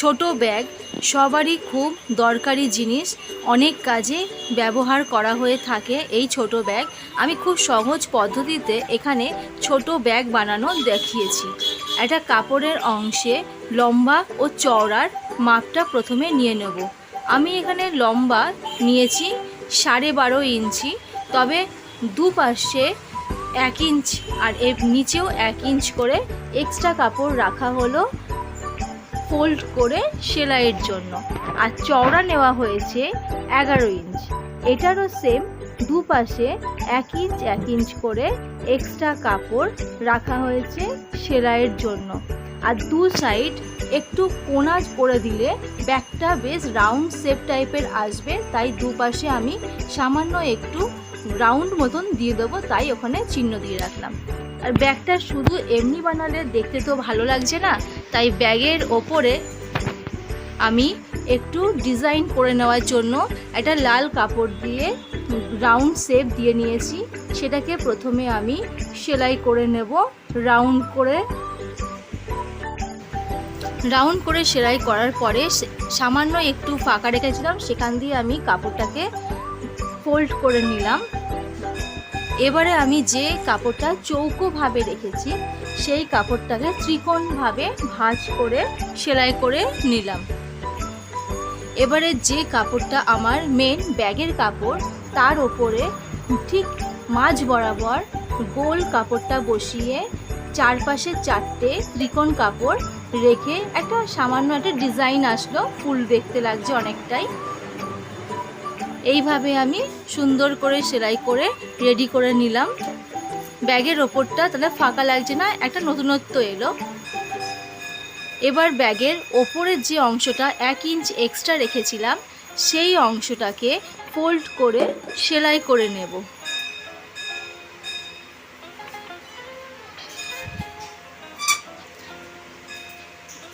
ছোট ব্যাগ, সবারই খুব দরকারি জিনিস, অনেক কাজে ব্যবহার করা হয়ে থাকে এই ছোট ব্যাগ। আমি খুব সহজ পদ্ধতিতে এখানে ছোট ব্যাগ বানানো দেখিয়েছি। একটা কাপড়ের অংশে লম্বা ও চওড়ার মাপটা প্রথমে নিয়ে নেব। আমি এখানে লম্বা নিয়েছি সাড়ে বারো ইঞ্চি, তবে দুপাশে এক ইঞ্চ আর এর নিচেও এক ইঞ্চ করে এক্সট্রা কাপড় রাখা হলো। ফোল্ড করে সেলাইয়ের জন্য। আর চওড়া নেওয়া হয়েছে এগারো ইঞ্চ। এটারও সেম দুপাশে এক ইঞ্চ এক ইঞ্চ করে এক্সট্রা কাপড় রাখা হয়েছে সেলাইয়ের জন্য। আর দু সাইড একটু কোনা করে দিলে ব্যাগটা বেশ রাউন্ড শেপ টাইপের আসবে, তাই দুপাশে আমি সামান্য একটু রাউন্ড মতন দিয়ে দেবো, তাই ওখানে চিহ্ন দিয়ে রাখলাম। আর ব্যাগটা শুধু এমনি বানালে দেখতে তো ভালো লাগছে না, তাই ব্যাগের ওপরে আমি একটু ডিজাইন করে নেওয়ার জন্য একটা লাল কাপড় দিয়ে রাউন্ড শেপ দিয়ে নিয়েছি। সেটাকে প্রথমে আমি সেলাই করে নেব রাউন্ড করে রাউন্ড করে সেলাই করার পরে সামান্য একটু ফাঁকা রেখেছিলাম, সেখান দিয়ে আমি কাপড়টাকে ফোল্ড করে নিলাম। এবারে আমি যে কাপড়টা চৌকোভাবে রেখেছি, সেই কাপড়টাকে ত্রিকোণভাবে ভাঁজ করে সেলাই করে নিলাম। এবারে যে কাপড়টা আমার মেন ব্যাগের কাপড়, তার ওপরে ঠিক মাঝ বরাবর গোল কাপড়টা বসিয়ে চারপাশে চারটে ত্রিকোণ কাপড় রেখে একটা সামান্য একটা ডিজাইন আসলো। ফুল দেখতে লাগছে অনেকটাই। এইভাবে আমি সুন্দর করে সেলাই করে রেডি করে নিলাম। ব্যাগের ওপরটা তাহলে ফাঁকা লাগছে না, একটা নতুনত্ব এলো। এবার ব্যাগের ওপরের যে অংশটা এক ইঞ্চ এক্সট্রা রেখেছিলাম, সেই অংশটাকে ফোল্ড করে সেলাই করে নেব।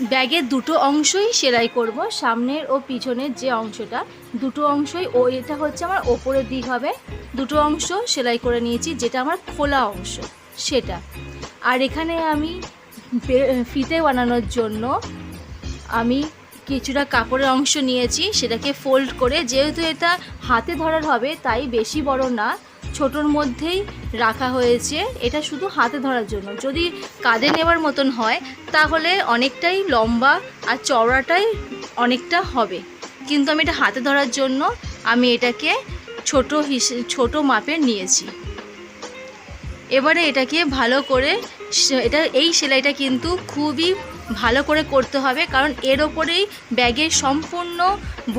ব্যাগের দুটো অংশই সেলাই করব, সামনের ও পিছনের যে অংশটা। দুটো অংশই ও, এটা হচ্ছে আমার ওপরের দিক হবে। দুটো অংশ সেলাই করে নিয়েছি, যেটা আমার খোলা অংশ, সেটা। আর এখানে আমি ফিতে বানানোর জন্য আমি কিছুটা কাপড়ের অংশ নিয়েছি, সেটাকে ফোল্ড করে। যেহেতু এটা হাতে ধরার হবে, তাই বেশি বড় না। ছোটোর মধ্যেই রাখা হয়েছে, এটা শুধু হাতে ধরার জন্য। যদি কাঁধে নেওয়ার মতন হয়, তাহলে অনেকটাই লম্বা আর চওড়াটাই অনেকটা হবে। কিন্তু আমি এটা হাতে ধরার জন্য আমি এটাকে ছোট হিসে, ছোটো মাপের নিয়েছি। এবারে এটাকে ভালো করে এটা, এই সেলাইটা কিন্তু খুবই ভালো করে করতে হবে, কারণ এর ওপরেই ব্যাগের সম্পূর্ণ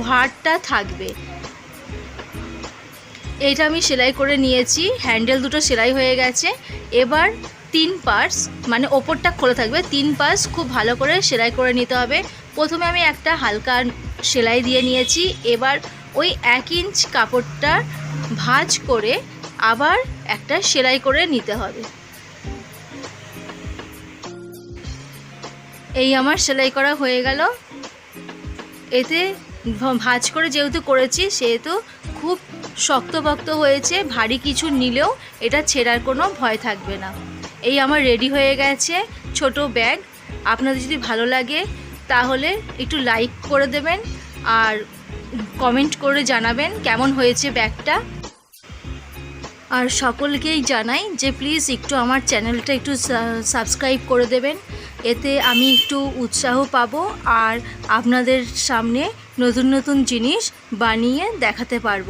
ভারটা থাকবে। এইটা আমি সেলাই করে নিয়েছি, হ্যান্ডেল দুটো সেলাই হয়ে গেছে। এবার তিন পার্স মানে ওপরটা খোলা থাকবে, তিন পার্স খুব ভালো করে সেলাই করে নিতে হবে। প্রথমে আমি একটা হালকা সেলাই দিয়ে নিয়েছি, এবার ওই এক ইঞ্চ কাপড়টা ভাঁজ করে আবার একটা সেলাই করে নিতে হবে। এই আমার সেলাই করা হয়ে গেল। এতে ভাঁজ করে যেহেতু করেছি, সেহেতু খুব শক্তপক্ত হয়েছে, ভারী কিছু নিলেও এটা ছেঁড়ার কোনো ভয় থাকবে না। এই আমার রেডি হয়ে গেছে, ছোট ব্যাগ আপনাদের যদি ভালো লাগে, তাহলে একটু লাইক করে দেবেন আর কমেন্ট করে জানাবেন কেমন হয়েছে ব্যাগটা। আর সকলকেই জানাই যে প্লিজ একটু আমার চ্যানেলটা একটু সাবস্ক্রাইব করে দেবেন। এতে আমি একটু উৎসাহ পাব আর আপনাদের সামনে নতুন নতুন জিনিস বানিয়ে দেখাতে পারব।